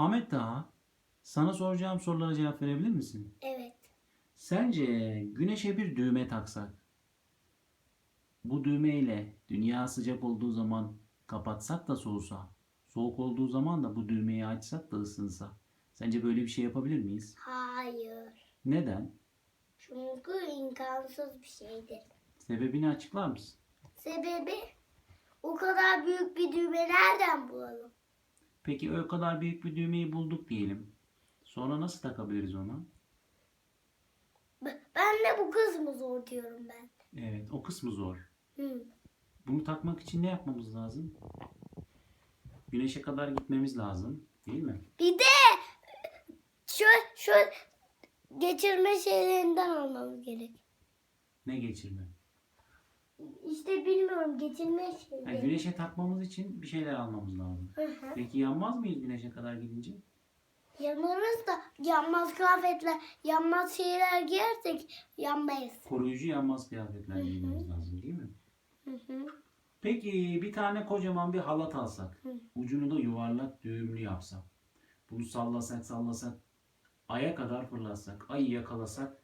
Ahmet Taha, sana soracağım sorulara cevap verebilir misin? Evet. Sence güneşe bir düğme taksak, bu düğmeyle dünya sıcak olduğu zaman kapatsak da soğusa, soğuk olduğu zaman da bu düğmeyi açsak da ısınsa, sence böyle bir şey yapabilir miyiz? Hayır. Neden? Çünkü imkansız bir şeydir. Sebebini açıklar mısın? Sebebi o kadar büyük bir düğme nereden bulalım? Peki o kadar büyük bir düğmeyi bulduk diyelim. Sonra nasıl takabiliriz ona? B- Ben de bu kısmı zor diyorum ben. Evet, o kısmı zor. Hı. Bunu takmak için ne yapmamız lazım? Güneşe kadar gitmemiz lazım, değil mi? Bir de şu şu geçirme şeylerinden almamız gerek. Ne geçirme? İşte bilmiyorum geçirme Yani güneşe takmamız için bir şeyler almamız lazım. Hı hı. Peki yanmaz mıyız güneşe kadar gidince? Yanarız da yanmaz kıyafetler, yanmaz şeyler giyersek yanmayız. Koruyucu yanmaz kıyafetler giymemiz lazım, değil mi? Hı hı. Peki bir tane kocaman bir halat alsak, Hı. ucunu da yuvarlak düğümlü yapsak, bunu sallasak sallasak, aya kadar fırlatsak, ayı yakalasak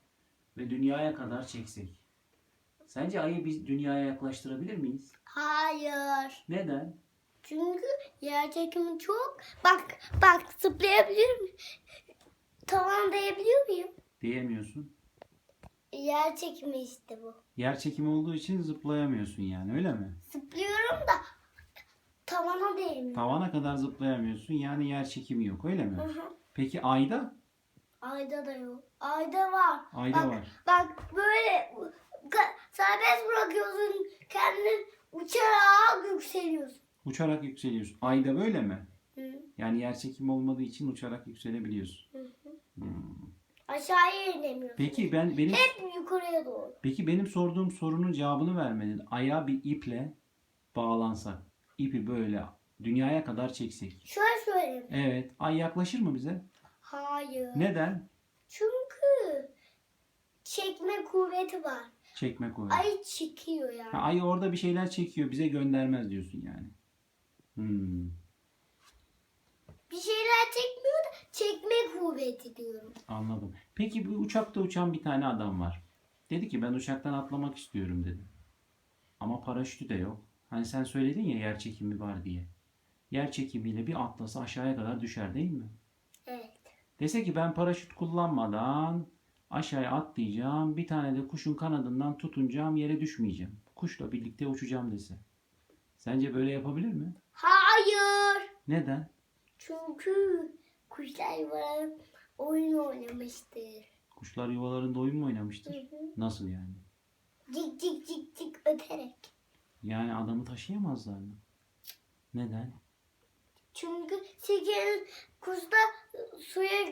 ve dünyaya kadar çeksek. Sence ayı biz dünyaya yaklaştırabilir miyiz? Hayır. Neden? Çünkü yer çekimi çok. Bak bak zıplayabilir miyim? Tavan değebiliyor muyum? Diyemiyorsun. Yer çekimi işte bu. Yer çekimi olduğu için zıplayamıyorsun yani öyle mi? Zıplıyorum da tavana değmiyor. Tavana kadar zıplayamıyorsun yani yer çekimi yok öyle mi? Hı hı. Peki ayda? Ayda da yok. Ayda var. Ayda bak, var. Bak böyle serbest bırakıyorsun kendin uçarak yükseliyorsun. Uçarak yükseliyorsun. Ayda böyle mi? Hı. Yani yer çekimi olmadığı için uçarak yükselebiliyorsun. Hı hı. Hmm. Aşağıya inemiyorsun. Peki ben benim Hep yukarıya doğru. peki benim sorduğum sorunun cevabını vermedin. Aya bir iple bağlansak, ipi böyle dünyaya kadar çeksek. Şöyle söyleyeyim. Evet, ay yaklaşır mı bize? Hayır. Neden? Çünkü çekme kuvveti var. Çekme kuvveti. Ay çekiyor yani. Ha, ay orada bir şeyler çekiyor, bize göndermez diyorsun yani. Hmm, Bir şeyler çekmiyor da çekme kuvveti diyorum. anladım. Peki bu uçakta uçan bir tane adam var. Dedi ki ben uçaktan atlamak istiyorum dedi. Ama paraşütü de yok. Hani sen söyledin ya yer çekimi var diye. Yer çekimiyle bir atlasa aşağıya kadar düşer değil mi? Evet. Dese ki ben paraşüt kullanmadan aşağıya atlayacağım. Bir tane de kuşun kanadından tutunacağım yere düşmeyeceğim. Kuşla birlikte uçacağım dese. Sence böyle yapabilir mi? Hayır. Neden? Çünkü kuşlar yuvarlanıp oyun oynamıştır. Kuşlar yuvalarında oyun mu Hı oynamıştır? hı. Nasıl yani? Cik cik cik cik öterek. Yani adamı taşıyamazlar mı? Neden? Çünkü sekiz kuşlar suya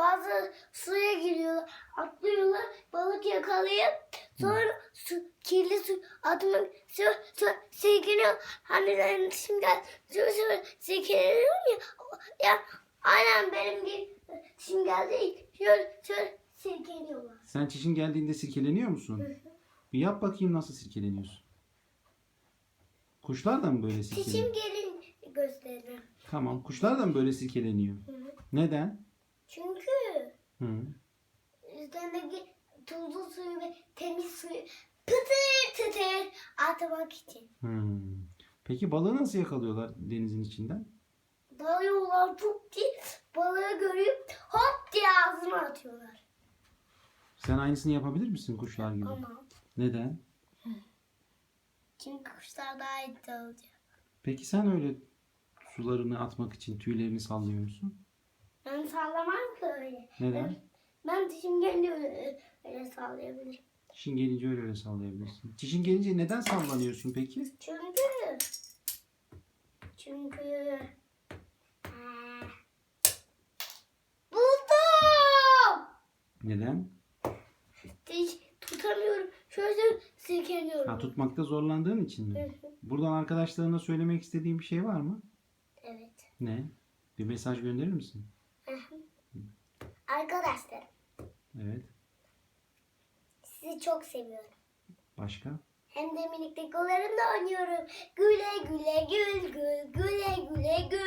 bazı suya giriyorlar, atlıyorlar, balık yakalayıp sonra su, kirli su atmak su, su silkiniyor. Hani ben şimdi su, su silkiniyorum ya. Ya aynen benim gibi değil. Şöyle, şöyle silkiniyorlar. Sen çişin geldiğinde sirkeleniyor musun? Bir yap bakayım nasıl sirkeleniyorsun. Kuşlar da mı böyle Çişim sirkeleniyor? gelin gösteririm. Tamam. Kuşlar da mı böyle sirkeleniyor? hı. Neden? Çünkü Hı. üzerindeki tuzlu suyu ve temiz suyu pıtır pıtır atmak için. Hmm. Peki balığı nasıl yakalıyorlar denizin içinden? Dalıyorlar çok ki balığı görüp hop diye ağzına atıyorlar. Sen aynısını yapabilir misin kuşlar gibi? Ama Neden? çünkü kuşlar daha iyi dalacak. Peki sen öyle sularını atmak için tüylerini sallıyor musun? Ben sallamam ki öyle. Neden? Ben dişim gelince öyle, öyle sallayabilirim. Çişin gelince öyle öyle sallayabilirsin. Çişin gelince neden sallanıyorsun peki? Çünkü çünkü buldum. Neden? Hiç tutamıyorum. Şöyle silkeliyorum. Ha, tutmakta zorlandığın için Hı mi? hı. Buradan arkadaşlarına söylemek istediğin bir şey var mı? evet. Ne? Bir mesaj gönderir misin? Arkadaşlar Evet. sizi çok seviyorum. Başka? Hem de minik dekolarımla oynuyorum. Güle güle gül gül güle güle gül.